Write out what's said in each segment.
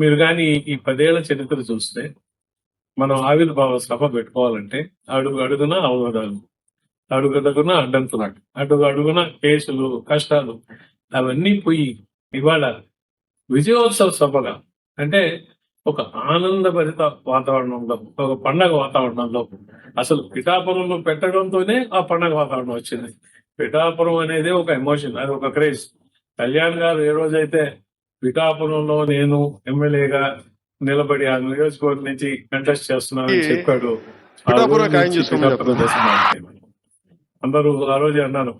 మీరు కానీ ఈ పదేళ్ళ చరిత్ర చూస్తే మనం ఆవిర్భావ సభ పెట్టుకోవాలంటే అడుగు అడుగున అవరోధాలు అడుగు అడుగున అడ్డంకులు అడుగు అడుగున కేసులు కష్టాలు అవన్నీ పోయి ఇవాళ విజయోత్సవ సభగా అంటే ఒక ఆనందభరిత వాతావరణంలో ఒక పండగ వాతావరణంలో అసలు పిఠాపురంలో పెట్టడంతోనే ఆ పండగ వాతావరణం వచ్చింది. పిఠాపురం అనేది ఒక ఎమోషన్ అది ఒక క్రేజ్. కళ్యాణ్ గారు ఏ రోజైతే పిఠాపురంలో నేను ఎమ్మెల్యేగా నిలబడి ఆ నియోజకవర్గం నుంచి కంటెస్ట్ చేస్తున్నానని చెప్పాడు. అందరూ ఆ రోజే అన్నారు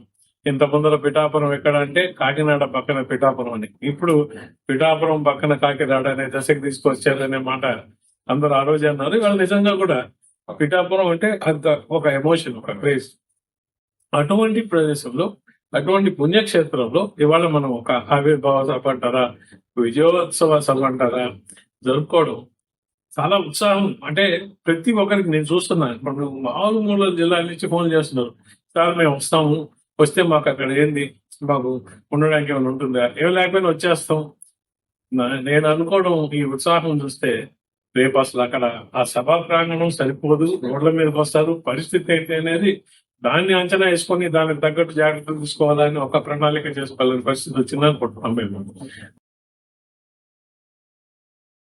ఇంత ముందర పిఠాపురం ఎక్కడ అంటే కాకినాడ పక్కన పిఠాపురం అని. ఇప్పుడు పిఠాపురం పక్కన కాకినాడ అనే దశకు తీసుకొచ్చారనే మాట అందరూ ఆ రోజే అన్నారు. ఇవాళ నిజంగా కూడా పిఠాపురం అంటే అంత ఒక ఎమోషన్ ఒక క్రేజ్ అటువంటి ప్రదేశంలో అటువంటి పుణ్యక్షేత్రంలో ఇవాళ మనం ఒక ఆవిర్భావ సభ అంటారా విజయోత్సవ సభ అంటారా జరుపుకోవడం చాలా ఉత్సాహం. అంటే ప్రతి ఒక్కరికి నేను చూస్తున్నాను ఇప్పుడు మామూలు జిల్లాల నుంచి ఫోన్ చేస్తున్నారు. సార్ మేము వస్తాము. వస్తే మాకు అక్కడ ఏంది? మాకు ఉండడానికి ఏమైనా ఉంటుందా? ఏం లేకపోయినా వచ్చేస్తాం. నా- నేను అనుకోవడం ఈ ఉత్సాహం చూస్తే రేపు అసలు అక్కడ ఆ సభా ప్రాంగణం సరిపోదు. రోడ్ల మీదకి వస్తారు. పరిస్థితి ఏంటి అనేది దాన్ని అంచనా వేసుకొని దానికి తగ్గట్టు జాగ్రత్తలు తీసుకోవాలని ఒక ప్రణాళిక చేసుకోవాలని పరిస్థితి వచ్చిందనుకుంటున్నాం మేము